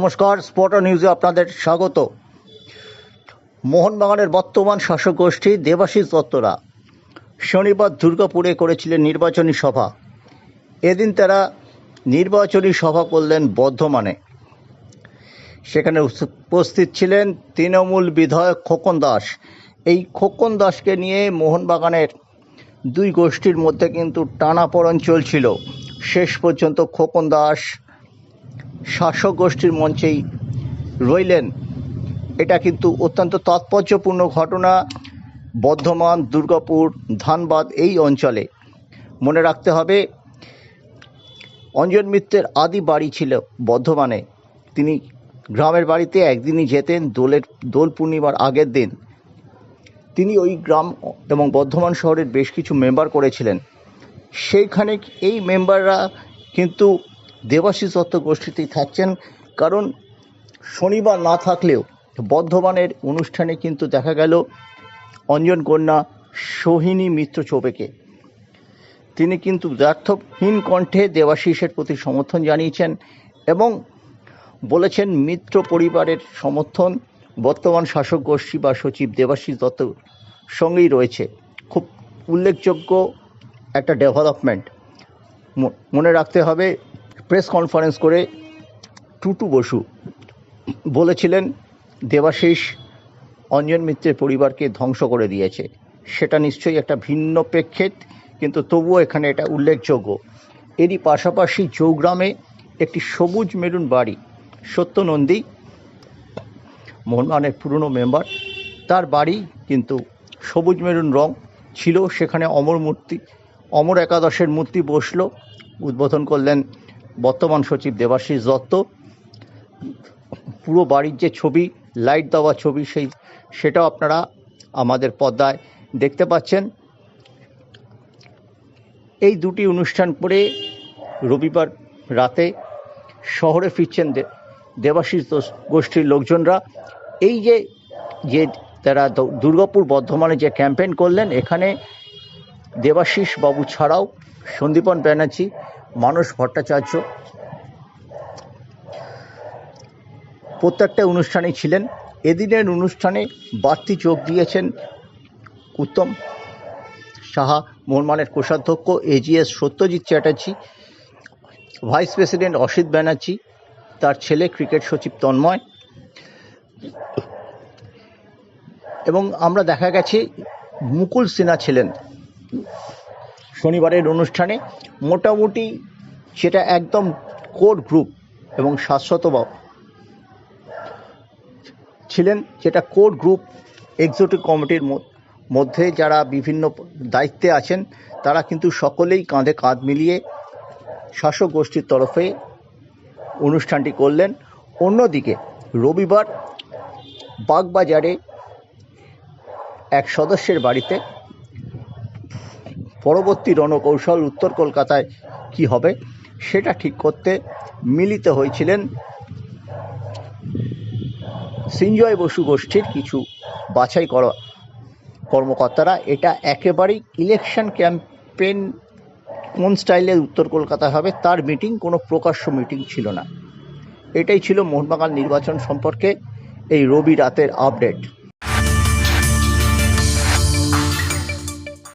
নমস্কার, স্পট নিউজে আপনাদের স্বাগত। মোহনবাগানের বর্তমান শাসক গোষ্ঠী দেবাশিস দত্তরা শনিবার দুর্গাপুরে করেছিলেন নির্বাচনী সভা। এদিন তারা নির্বাচনী সভা করলেন বর্ধমানে। সেখানে উপস্থিত ছিলেন তৃণমূল বিধায়ক খোকন দাস। এই খোকন দাসকে নিয়ে মোহনবাগানের দুই গোষ্ঠীর মধ্যে কিন্তু টানাপড়ন চলছিল। শেষ পর্যন্ত খোকন দাস শাসক গোষ্ঠীর মঞ্চেই রইলেন। এটা কিন্তু অত্যন্ত তাৎপর্যপূর্ণ ঘটনা, বর্ধমান, দুর্গাপুর, ধানবাদ এই অঞ্চলে। মনে রাখতে হবে, অঞ্জন মিত্রের আদি বাড়ি ছিল বর্ধমানে। তিনি গ্রামের বাড়িতে একদিনই যেতেন, দোলের, দোল পূর্ণিমার আগের দিন। তিনি ওই গ্রাম এবং বর্ধমান শহরের বেশ কিছু মেম্বার করেছিলেন। সেইখানে এই মেম্বাররা কিন্তু দেবাশিস দত্ত গোষ্ঠীতেই থাকছেন। কারণ শনিবার না থাকলেও বর্ধমানের অনুষ্ঠানে কিন্তু দেখা গেল অঞ্জন কন্যা, সোহিনী মিত্র চৌবেকে তিনি কিন্তু ব্যর্থহীন কণ্ঠে দেবাশিসের প্রতি সমর্থন জানিয়েছেন এবং বলেছেন, মিত্র পরিবারের সমর্থন বর্তমান শাসক গোষ্ঠী বা সচিব দেবাশিস দত্ত সঙ্গেই রয়েছে। খুব উল্লেখযোগ্য একটা ডেভেলপমেন্ট। মনে রাখতে হবে প্রেস কনফারেন্স করে টুটু বসু বলেছিলেন, দেবাশিস অঞ্জন মিত্রের পরিবারকে ধ্বংস করে দিয়েছে। সেটা নিশ্চয়ই একটা ভিন্ন প্রেক্ষিত, কিন্তু তবুও এখানে এটা উল্লেখযোগ্য। এরই পাশাপাশি চৌগ্রামে একটি সবুজ মেরুন বাড়ি, সত্যনন্দী মোহনবাগানের পুরনো মেম্বার, তার বাড়ি কিন্তু সবুজ মেরুন রং ছিল। সেখানে অমর মূর্তি, অমর একাদশের মূর্তি বসল, উদ্বোধন করলেন বর্তমান সচিব দেবাশিস দত্ত। পুরো বাড়ির যে ছবি, লাইট দেওয়া ছবি, সেই, সেটাও আপনারা আমাদের পর্দায় দেখতে পাচ্ছেন। এই দুটি অনুষ্ঠান করে রবিবার রাতে শহরে ফিরছেন দেবাশিস গোষ্ঠীর লোকজনরা। এই যে যে তারা দুর্গাপুর বর্ধমানে যে ক্যাম্পেইন করলেন, এখানে দেবাশিস বাবু ছাড়াও সন্দীপন ব্যানার্জি মানস ভট্টাচার্য। প্রত্যেকটা অনুষ্ঠানেই ছিলেন। এদিনের অনুষ্ঠানে বাড়তি যোগ দিয়েছেন উত্তম সাহা মোহনমানের কোষাধ্যক্ষ AGS Satyajit Chatterjee, vice president Asit Banerjee, তার ছেলে ক্রিকেট সচিব তন্ময়। এবং আমরা দেখা গেছে মুকুল সিনহা ছিলেন। শনিবারের অনুষ্ঠানে মোটামুটি সেটা একদম কোর গ্রুপ এবং শাশ্বত বা- ছিলেন যেটা কোর গ্রুপ এক্সিকিউটিভ কমিটির মধ্যে যারা বিভিন্ন দায়িত্বে আছেন, তারা কিন্তু সকলেই কাঁধে কাঁধ মিলিয়ে শাসক গোষ্ঠীর তরফে অনুষ্ঠানটি করলেন। অন্যদিকে রবিবার বাগবাজারে এক সদস্যের বাড়িতে পরবর্তী রণকৌশল উত্তর কলকাতায় কি হবে সেটা ঠিক করতে মিলিত হয়েছিলেন সিঞ্জয় বসু গোষ্ঠীর কিছু বাছাই করা কর্মকর্তারা। এটা একেবারেই ইলেকশন ক্যাম্পেন কোন স্টাইলে উত্তর কলকাতায় হবে তার মিটিং কোনো প্রকাশ্য মিটিং ছিল না। এটাই ছিল মোহনবাগান নির্বাচন সম্পর্কে এই রবি রাতের আপডেট